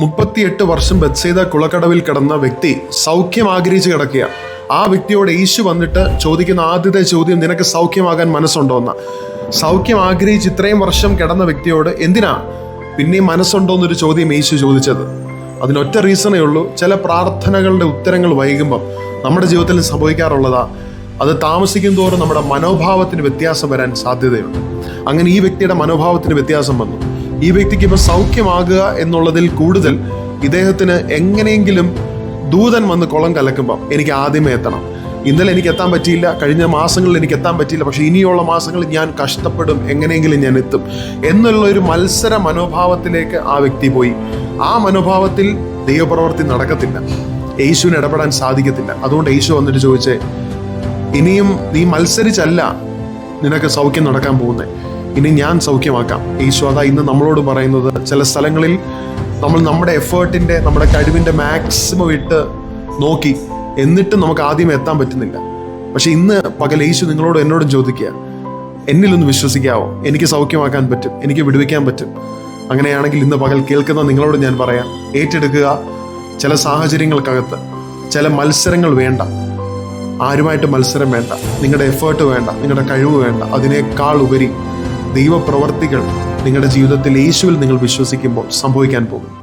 മുപ്പത്തിയെട്ട് വർഷം ബത്സേത കുളക്കടവിൽ കിടന്ന വ്യക്തി സൗഖ്യം ആഗ്രഹിച്ച് കിടക്കുക ആ വ്യക്തിയോട് യേശു വന്നിട്ട് ചോദിക്കുന്ന ആദ്യത്തെ ചോദ്യം നിനക്ക് സൗഖ്യമാകാൻ മനസ്സുണ്ടോ എന്ന സൗഖ്യം ആഗ്രഹിച്ച് ഇത്രയും വർഷം കിടന്ന വ്യക്തിയോട് എന്തിനാ? പിന്നെയും മനസ്സുണ്ടോ എന്നൊരു ചോദ്യം യേശു ചോദിച്ചത്. അതിനൊറ്റ റീസണേ ഉള്ളൂ. ചില പ്രാർത്ഥനകളുടെ ഉത്തരങ്ങൾ വൈകുമ്പം നമ്മുടെ ജീവിതത്തിൽ സംഭവിക്കാറുള്ളതാ. അത് താമസിക്കും തോറും നമ്മുടെ മനോഭാവത്തിന് വ്യത്യാസം വരാൻ സാധ്യതയുണ്ട്. അങ്ങനെ ഈ വ്യക്തിയുടെ മനോഭാവത്തിന് വ്യത്യാസം വന്നു. ഈ വ്യക്തിക്ക് ഇപ്പൊ സൗഖ്യമാകുക എന്നുള്ളതിൽ കൂടുതൽ ഇദ്ദേഹത്തിന് എങ്ങനെയെങ്കിലും ദൂതൻ വന്ന് കുളം കലക്കുമ്പം എനിക്ക് ആദ്യമേ എത്തണം. ഇന്നലെ എനിക്ക് എത്താൻ പറ്റിയില്ല കഴിഞ്ഞ മാസങ്ങളിൽ എനിക്ക് എത്താൻ പറ്റിയില്ല പക്ഷെ ഇനിയുള്ള മാസങ്ങളിൽ ഞാൻ കഷ്ടപ്പെടും എങ്ങനെയെങ്കിലും ഞാൻ എത്തും എന്നുള്ള ഒരു മത്സര മനോഭാവത്തിലേക്ക് ആ വ്യക്തി പോയി. ആ മനോഭാവത്തിൽ ദൈവപ്രവർത്തി നടക്കത്തില്ല. യേശുവിന് ഇടപെടാൻ സാധിക്കത്തില്ല. അതുകൊണ്ട് യേശു വന്നിട്ട് ചോദിച്ചേ ഇനിയും നീ മത്സരിച്ചല്ല നിനക്ക് സൗഖ്യം നടക്കാൻ പോകുന്നത് ഇനി ഞാൻ സൗഖ്യമാക്കാം. യേശു അതാ ഇന്ന് നമ്മളോട് പറയുന്നത് ചില സ്ഥലങ്ങളിൽ നമ്മൾ നമ്മുടെ എഫേർട്ടിന്റെ നമ്മുടെ കഴിവിന്റെ മാക്സിമം ഇട്ട് നോക്കി എന്നിട്ട് നമുക്ക് ആദ്യം എത്താൻ പറ്റുന്നില്ല. പക്ഷെ ഇന്ന് പകൽ യേശു നിങ്ങളോട് എന്നോടും ചോദിക്കുക എന്നിലൊന്ന് വിശ്വസിക്കാവോ? എനിക്ക് സൗഖ്യമാക്കാൻ പറ്റും എനിക്ക് വിടുവിക്കാൻ പറ്റും. അങ്ങനെയാണെങ്കിൽ ഇന്ന് പകൽ കേൾക്കുന്ന നിങ്ങളോട് ഞാൻ പറയാം ഏറ്റെടുക്കുക ചില സാഹചര്യങ്ങൾക്കകത്ത് ചില മത്സരങ്ങൾ വേണ്ട. ആരുമായിട്ട് മത്സരം വേണ്ട. നിങ്ങളുടെ എഫേർട്ട് വേണ്ട നിങ്ങളുടെ കഴിവ് വേണ്ട. അതിനേക്കാൾ ഉപരി ദൈവപ്രവർത്തികൾ നിങ്ങളുടെ ജീവിതത്തിൽ യേശുവിൽ നിങ്ങൾ വിശ്വസിക്കുമ്പോൾ സംഭവിക്കാൻ പോകും